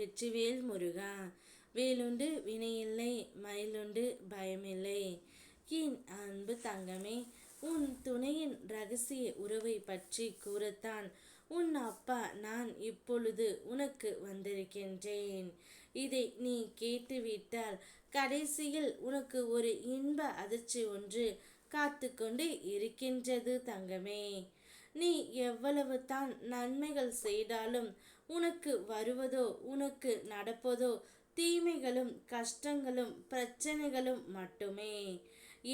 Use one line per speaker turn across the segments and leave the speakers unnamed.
வெற்றிவேல் முருகா. வேலுண்டு வினையில்லை மயிலுண்டு பயமில்லை. என் அன்பு தங்கமே உன் துணையின் ரகசிய உறவை பற்றி கூறத்தான். உன் அப்பா நான் இப்பொழுது உனக்கு வந்திருக்கின்றேன். இதை நீ கேட்டுவிட்டால் கடைசியில் உனக்கு ஒரு இன்ப அதிர்ச்சி ஒன்று காத்து கொண்டு இருக்கின்றது தங்கமே. நீ எவ்வளவு தான் நன்மைகள் செய்தாலும் உனக்கு வருவதோ உனக்கு நடப்பதோ தீமைகளும் கஷ்டங்களும் பிரச்சனைகளும் மட்டுமே.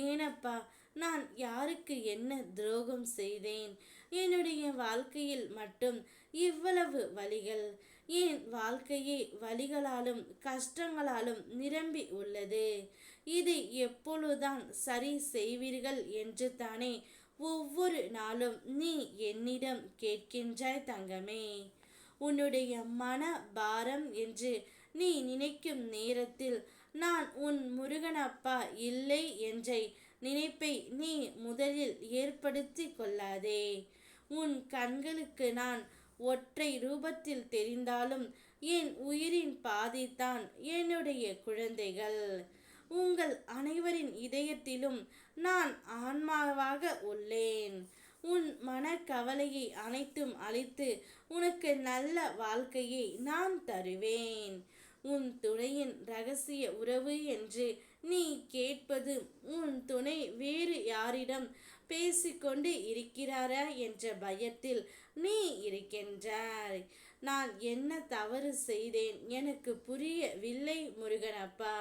ஏனப்பா நான் யாருக்கு என்ன துரோகம் செய்தேன்? என்னுடைய வாழ்க்கையில் மட்டும் இவ்வளவு வழிகள். என் வாழ்க்கையே வழிகளாலும் கஷ்டங்களாலும் நிரம்பி உள்ளது. இதை எப்பொழுதுதான் சரி செய்வீர்கள் என்று தானே ஒவ்வொரு நாளும் நீ என்னிடம் கேட்கின்றாய் தங்கமே. உன்னுடைய மன பாரம் என்று நீ நினைக்கும் நேரத்தில் நான் உன் முருகனப்பா இல்லை என்ற நினைப்பை நீ முதலில் ஏற்படுத்தி கொள்ளாதே. உன் கண்களுக்கு நான் ஒற்றை ரூபத்தில் தெரிந்தாலும் என் உயிரின் பாதித்தான் என்னுடைய குழந்தைகள். உங்கள் அனைவரின் இதயத்திலும் நான் ஆன்மாவாக உள்ளேன். உன் மனக்கவலையை அனைத்தும் அழித்து உனக்கு நல்ல வாழ்க்கையை நான் தருவேன். உன் துணையின் ரகசிய உறவு என்று நீ கேட்பது உன் துணை வேறு யாரிடம் பேசிக்கொண்டு இருக்கிறாரா என்ற பயத்தில் நீ இருக்கின்றாய். நான் என்ன தவறு செய்தேன்? எனக்கு புரியவில்லை முருகனப்பா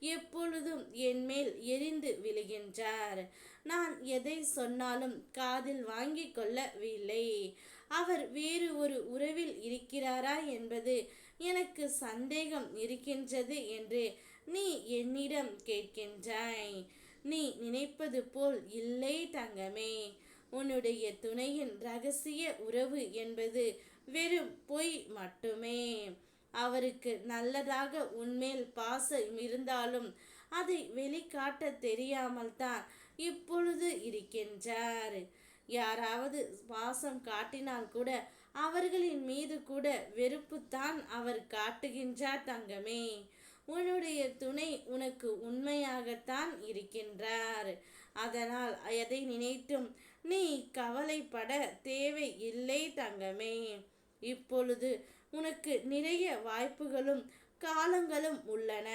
எப்பொழுதும் என் மேல் எரிந்து விழுகின்றார். நான் எதை சொன்னாலும் காதில் வாங்கி கொள்ளவில்லை. அவர் வேறு ஒரு உறவில் இருக்கிறாரா என்பது எனக்கு சந்தேகம் இருக்கின்றது என்று நீ என்னிடம் கேட்கின்றாய். நீ நினைப்பது போல் இல்லை தங்கமே. உன்னுடைய துணையின் ரகசிய உறவு என்பது வெறும் பொய் மட்டுமே. அவருக்கு நல்லதாக உன்மேல் பாசம் இருந்தாலும் அதை வெளிக்காட்ட தெரியாமல் தான் இப்பொழுது இருக்கின்றார். யாராவது பாசம் காட்டினால் கூட அவர்களின் மீது கூட வெறுப்புத்தான் அவர் காட்டுகின்றார் தங்கமே. உன்னுடைய துணை உனக்கு உண்மையாகத்தான் இருக்கின்றார். அதனால் எதை நினைத்தும் நீ கவலைப்பட தேவை இல்லை தங்கமே. இப்பொழுது உனக்கு நிறைய வாய்ப்புகளும் காலங்களும் உள்ளன.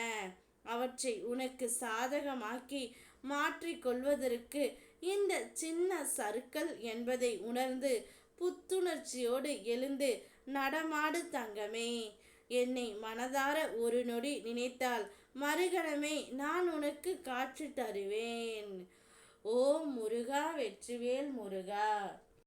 அவற்றை உனக்கு சாதகமாக்கி மாற்றிக்கொள்வதற்கு இந்த சின்ன சருக்கள் என்பதை உணர்ந்து புத்துணர்ச்சியோடு எழுந்து நடமாடு தங்கமே. என்னை மனதார ஒரு நொடி நினைத்தால் மறுகணமே நான் உனக்கு காட்சி தருவேன். ஓ முருகா வெற்றிவேல் முருகா